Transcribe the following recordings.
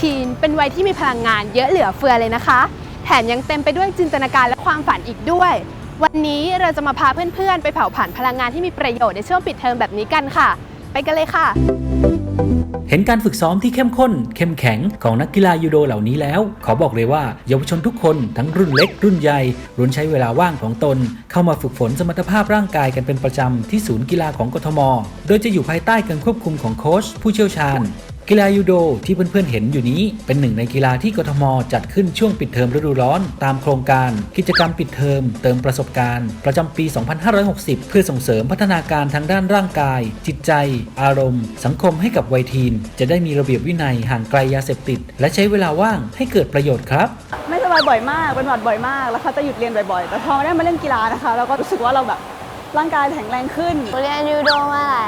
ที่มีพลังงานเยอะเหลือเฟือเลยนะคะ แถมยังเต็มไปด้วยจินตนาการและความฝันอีกด้วย วันนี้เราจะมาพาเพื่อนๆ ไปเผาผลาญพลังงานที่มีประโยชน์ในช่วงปิดเทอมแบบนี้กันค่ะ ไปกันเลยค่ะ เห็นการฝึกซ้อมที่เข้มข้น เข้มแข็งของนักกีฬายูโดเหล่านี้แล้ว ขอบอกเลยว่าเยาวชนทุกคนทั้งรุ่นเล็กรุ่นใหญ่ล้วนใช้เวลาว่างของตน เข้ามาฝึกฝนสมรรถภาพร่างกายกันเป็นประจำที่ศูนย์กีฬาของกทม โดยจะอยู่ภายใต้การควบคุมของโค้ชผู้เชี่ยวชาญ กีฬายูโดที่เพื่อนๆเห็นอยู่นี้ เป็นหนึ่งในกีฬาที่กทม จัดขึ้นช่วงปิดเทอมฤดูร้อน ตามโครงการ กิจกรรมปิดเทอม เติมประสบการณ์ ประจำปี 2560 เพื่อส่งเสริมพัฒนาการทางด้านร่างกาย จิตใจ อารมณ์ สังคมให้กับวัยทีน จะได้มีระเบียบวินัยห่างไกลยาเสพติด และใช้เวลาว่างให้เกิดประโยชน์ครับ ไม่สบายบ่อยมากเป็นหวัดบ่อยมาก แล้วเขาจะหยุดเรียนบ่อยๆ แต่พอได้มาเล่นกีฬานะคะ เราก็รู้สึกว่าเราแบบร่างกายแข็งแรงขึ้น เรียนยูโดมาหลาย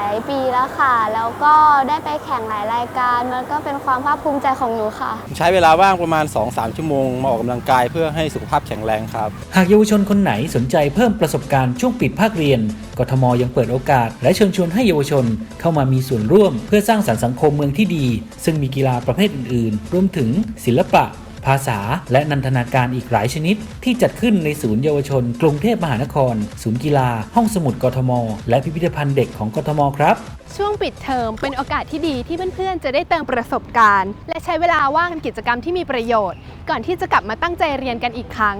ปีแล้วค่ะ แล้วก็ได้ไปแข่งหลายรายการ มันก็เป็นความภาคภูมิใจของหนูค่ะ ใช้เวลาว่างประมาณ 2-3 ชั่วโมง มาออกกำลังกายเพื่อให้สุขภาพแข็งแรงครับ หากเยาวชนคนไหนสนใจเพิ่มประสบการณ์ช่วงปิดภาคเรียน กทมยังเปิดโอกาส และเชิญชวนให้เยาวชน เข้ามามีส่วนร่วม เพื่อสร้างสรรค์สังคมเมืองที่ดี ซึ่งมีกีฬาประเภทอื่น ๆ รวมถึงศิลปะ ภาษา และนันทนาการอีกหลายชนิด ที่จัดขึ้นในศูนย์เยาวชน กรุงเทพมหานคร ศูนย์กีฬา ห้องสมุดกทม และพิพิธภัณฑ์เด็กของกทมครับ ช่วงปิดเทอมเป็นโอกาสที่ดีที่เพื่อนๆ จะได้เติมประสบการณ์ และใช้เวลาว่างทำกิจกรรมที่มีประโยชน์ ก่อนที่จะกลับมาตั้งใจเรียนกันอีกครั้ง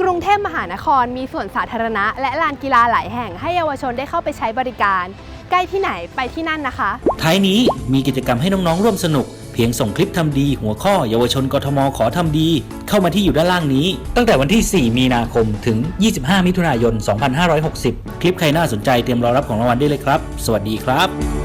กรุงเทพมหานครมีสวนสาธารณะ และลานกีฬาหลายแห่งให้เยาวชนได้เข้าไปใช้บริการ ใกล้ที่ไหนไปที่นั่นนะคะ ท้ายนี้มีกิจกรรมให้น้องๆร่วมสนุก เพียงส่งคลิปทำดีหัวข้อเยาวชนกทมขอทำดี เข้ามาที่อยู่ด้านล่างนี้ ตั้งแต่วันที่ 4 มีนาคมถึง 25 มิถุนายน 2560 คลิปใครน่าสนใจเตรียมรอรับของรางวัลได้เลยครับ สวัสดีครับ